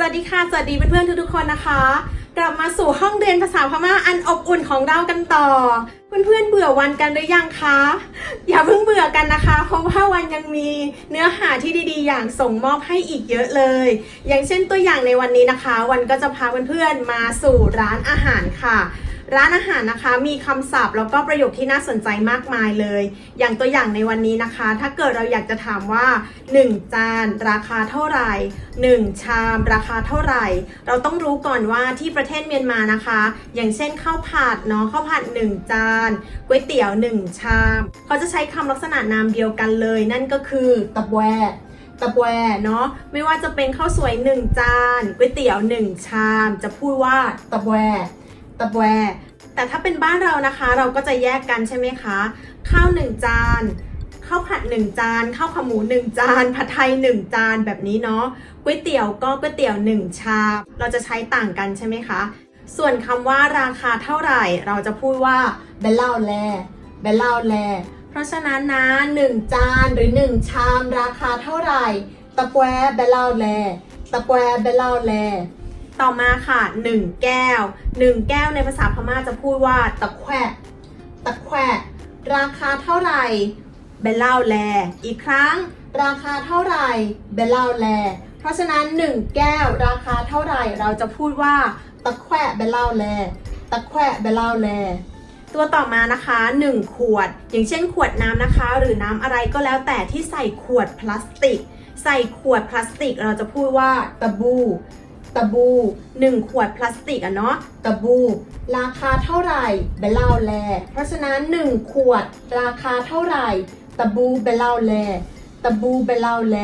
สวัสดีค่ะ สวัสดีเพื่อนๆทุกๆคนนะคะ กลับมาสู่ห้องเรียนภาษาพม่าอันอบอุ่นของเรากันต่อ เพื่อนๆเบื่อวันกันหรือยังคะ อย่าเพิ่งเบื่อกันนะคะ เพราะว่าวันยังมีเนื้อหาที่ดีๆ อย่างส่งมอบให้อีกเยอะเลย อย่างเช่นตัวอย่างในวันนี้นะคะ วันก็จะพาเพื่อนๆมาสู่ร้านอาหารค่ะ ร้านอาหารนะคะมีคำศัพท์แล้วก็ประโยคที่น่าสนใจมากมายเลย อย่างตัวอย่างในวันนี้นะคะ ถ้าเกิดเราอยากจะถามว่า 1 จานราคาเท่าไหร่ 1 ชามราคาเท่าไหร่ เราต้องรู้ก่อนว่าที่ประเทศเมียนมานะคะ อย่างเช่นข้าวผัดเนาะข้าวผัด 1 จานก๋วยเตี๋ยว 1 ชามเขาจะใช้คำลักษณะนามเดียวกันเลย นั่นก็คือตะแวตะแวเนาะไม่ว่าจะเป็นข้าวสวย 1 จานก๋วยเตี๋ยว 1 ชาม จะพูดว่าตะแว ตะแวแต่ถ้าเป็นบ้านเรานะคะ เราก็จะแยกกันใช่ไหมคะ ข้าว1จานข้าวผัด1จานข้าวขาหมู1จานผัดไทย1จานแบบนี้เนาะก๋วยเตี๋ยวก็ก๋วยเตี๋ยว1ชามเราจะใช้ต่างกันใช่ไหมคะ ส่วนคำว่าราคาเท่าไหร่ เราจะพูดว่าเบลเล่าแลเบลเล่าแลเพราะฉะนั้นนะ1จานหรือ1ชาม ราคาเท่าไหร่ ตะแกวเบลเล่าแลตะแกวเบลเล่าแล ต่อมาค่ะ 1 แก้ว 1 แก้วในภาษาพม่าจะพูดว่า ตะแควตะแควราคาเท่าไหร่เบลเล่าแล อีกครั้ง ราคาเท่าไหร่เบลเล่าแล เพราะฉะนั้น 1 แก้ว ราคาเท่าไหร่เราจะพูดว่า ตะแควเบลเล่าแล ตะแควเบลเล่าแลตัวต่อมานะคะ 1 ขวด อย่างเช่นขวดน้ำนะคะ หรือน้ำอะไรก็แล้วแต่ที่ใส่ขวดพลาสติก ใส่ขวดพลาสติกเราจะพูดว่าตะบู ตะบู 1 ขวดพลาสติกอะเนาะตะบู ราคาเท่าไหร่เบลเล่าแล เพราะฉะนั้น 1 ขวด ราคาเท่าไหร่ตะบูเบลเล่าแลตะบูเบลเล่าแล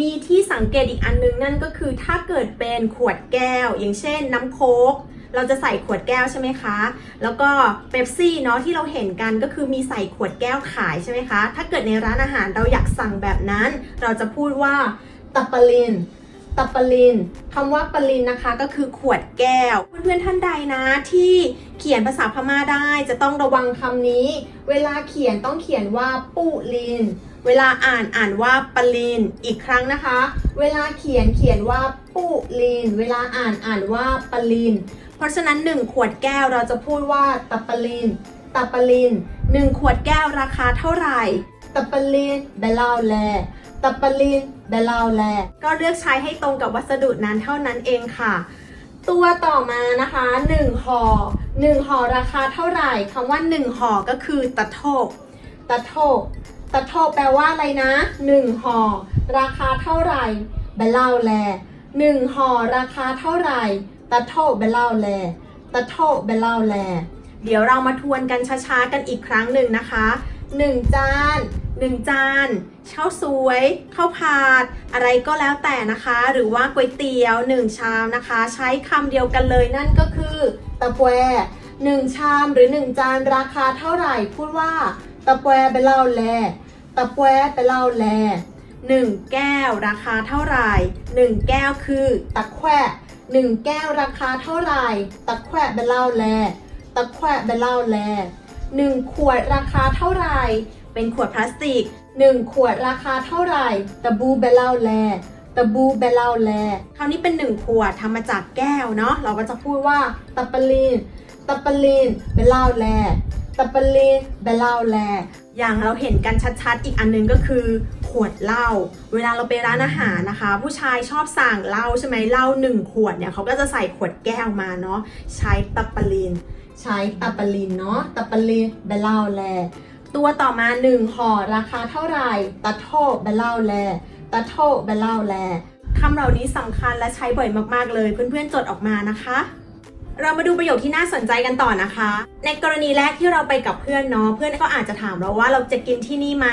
มีที่สังเกตอีกอันนึงนั่นก็คือถ้าเกิดเป็นขวดแก้ว อย่างเช่นน้ำโค้กเราจะใส่ขวดแก้วใช่ไหมคะ แล้วก็เบปซี่เนาะที่เราเห็นกันก็คือมีใส่ขวดแก้วขายใช่ไหมคะ ถ้าเกิดในร้านอาหารเราอยากสั่งแบบนั้น เราจะพูดว่าตับปะลิน ตับปลินคำว่าปลินนะคะก็คือขวดแก้ว เพื่อนๆท่านใดนะที่เขียนภาษาพม่าได้จะต้องระวังคำนี้ เวลาเขียนต้องเขียนว่าปุลิน เวลาอ่านอ่านว่าปลิน อีกครั้งนะคะ เวลาเขียนเขียนว่าปุลิน เวลาอ่านอ่านว่าปลิน เพราะฉะนั้น 1 ขวดแก้วเราจะพูดว่าตับปลินตับปลิน 1 ขวดแก้วราคาเท่าไหร่ตับปลินเบลาแล ตับปลินเบลาวแลก็เลือกใช้ให้ตรงกับวัสดุนั้นเท่านั้นเองค่ะ ตัวต่อมานะคะ1ห่อ1ห่อราคาเท่าไหร่คำว่า1ห่อก็คือตะโทกตะโทกตะโทกแปลว่าอะไรนะ1ห่อราคาเท่าไหร่เบลาวแล1ห่อราคาเท่าไหร่ตะโทกเบลาวแลตะโทกเบลาวแลเดี๋ยวเรามาทวนกันช้าๆกันอีกครั้งหนึ่งนะคะ 1 จาน 1 จานข้าวสวยข้าวผัดอะไรก็แล้วแต่นะคะ หรือว่าก๋วยเตี๋ยว 1 ชามนะคะ ใช้คำเดียวกันเลยนั่นก็คือตะแกว1ชามหรือ 1 จานราคาเท่าไหร่ พูดว่าตะแกวไปเล่าแลตะแกวไปเล่าแล1แก้วราคาเท่าไหร่1แก้วคือตะแควะ1แก้วราคาเท่าไหร่ ตะแควไปเล่าแลตะแควไปเล่าแล 1 ขวดราคาเท่าไหร่ เป็นขวดพลาสติก 1 ขวดราคาเท่าไหร่ตะบูเบล่าแลตะบูเบล่าแลคราวนี้เป็น 1 ขวดทำมาจากแก้วเนาะเราก็จะพูดว่าตะปะลินตะปะลินเบล่าแลตะปะลินเบล่าแลอย่างเราเห็นกันชัดๆ อีกอันหนึงก็คือขวดเหล้า เวลาเราไปร้านอาหารนะคะ ผู้ชายชอบสั่งเหล้าใช่ไหมเหล้าหนึ่งขวดเนี่ยเขาก็จะใส่ขวดแก้วมาเนาะใช้ตะปะลิน ใช้ตะปลินเนาะตะปลินเบล่าแล ตัวต่อมา1ห่อราคาเท่าไหร่ตะโทเบล่าแลตะโทเบล่าแลคำเหล่านี้สำคัญและใช้บ่อยมากๆเลย เพื่อนๆจดออกมานะคะ เรามาดูประโยคที่น่าสนใจกันต่อนะคะ ในกรณีแรกที่เราไปกับเพื่อนเนาะเพื่อนก็อาจจะถามเราว่าเราจะกินที่นี่ไหม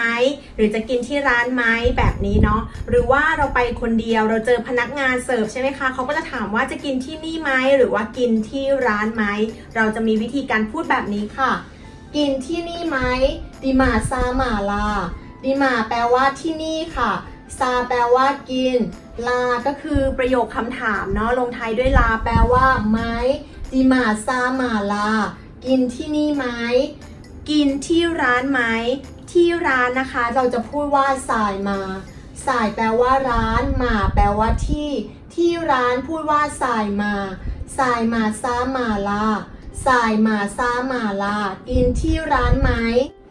หรือจะกินที่ร้านไหมแบบนี้เนาะหรือว่าเราไปคนเดียวเราเจอพนักงานเสิร์ฟใช่ไหมคะเขาก็จะถามว่าจะกินที่นี่ไหมหรือว่ากินที่ร้านไหมเราจะมีวิธีการพูดแบบนี้ค่ะ กินที่นี่ไหมดิมาซามาลาดิมาแปลว่าที่นี่ค่ะซาแปลว่ากิน ลา ก็คือประโยคคำถามเนาะ ลงท้ายด้วยลาแปลว่าไหม ดิมาซามาลา กินที่นี่ไหมกินที่ร้านไหมที่ร้านนะคะ เราจะพูดว่าสายมาสายแปลว่าร้านมาแปลว่าที่ ที่ร้านพูดว่าสายมาสายมาซามาลาสายมาซามาลากินที่ร้านไหม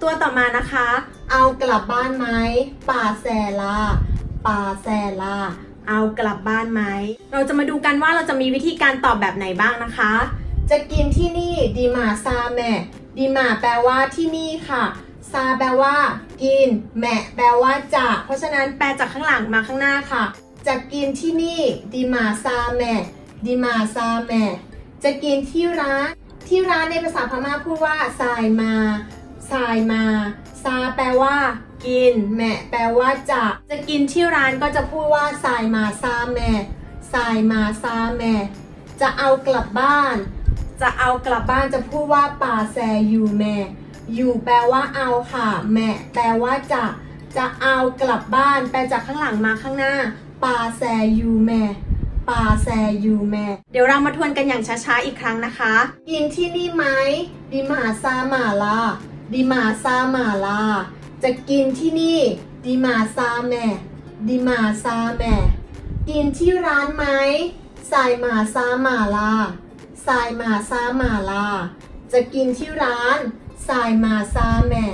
ตัวต่อมานะคะ เอากลับบ้านไหมป่าแซลาป่าแซลา เอากลับบ้านไหม เราจะมาดูกันว่าเราจะมีวิธีการตอบแบบไหนบ้างนะคะ จะกินที่นี่ดีมาซาแม่ดีมาแปลว่าที่นี่ค่ะ ซาแปลว่า กิน แม่แปลว่าจะเพราะฉะนั้นแปลจากข้างหลังมาข้างหน้าค่ะ จะกินที่นี่ดีมาซาแม่ดีมาซาแม่จะกินที่ร้าน ที่ร้านในภาษาพม่าพูดว่าสายมาสายมา ซาแปลว่า กิน แม่แปลว่าจะจะกินที่ร้านก็จะพูดว่าสายมาซาแม่สายมาซาแม่จะเอากลับบ้าน จะเอากลับบ้านจะพูดว่าป่าแซยูแม่อยู่แปลว่าเอาค่ะ แม่แปลว่าจะจะเอากลับบ้าน แปลจากข้างหลังมาข้างหน้าป่าแซยูแม่ป่าแซยูแม่เดี๋ยวเรามาทวนกันอย่างช้าๆอีกครั้งนะคะ กินที่นี่ไหมดิมาซามาลา ดิมาซามาลา จะกินที่นี่ดิมาซาแม่ดิมาซาแม่กินที่ร้านไหมสายมาซามาลาสายมาซามาลา จะกินที่ร้านสายมาซาแม่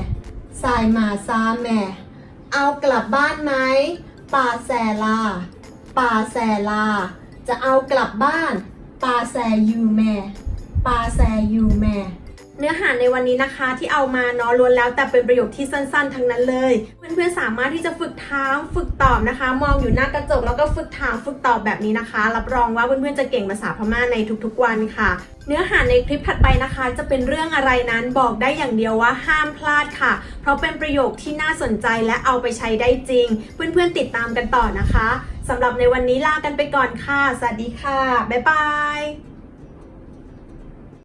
สายมาซาแม่เอากลับบ้านไหมป่าแซลาป่าแซลา จะเอากลับบ้านป่าแซยูแม่ป่าแซยูแม่ เนื้อหาในวันนี้นะคะที่เอามาเนาะล้วนแล้วแต่เป็นประโยคที่สั้นๆ ทั้งนั้นเลย เพื่อนๆสามารถที่จะฝึกถามฝึกตอบนะคะ มองอยู่หน้ากระจกแล้วก็ฝึกถามฝึกตอบแบบนี้นะคะ รับรองว่าเพื่อนๆจะเก่งภาษาพม่าในทุกๆวันค่ะ เนื้อหาในคลิปถัดไปนะคะ จะเป็นเรื่องอะไรนั้นบอกได้อย่างเดียวว่าห้ามพลาดค่ะ เพราะเป็นประโยคที่น่าสนใจและเอาไปใช้ได้จริง เพื่อนๆติดตามกันต่อนะคะสำหรับในวันนี้ลากันไปก่อนค่ะสวัสดีค่ะบ๊ายบาย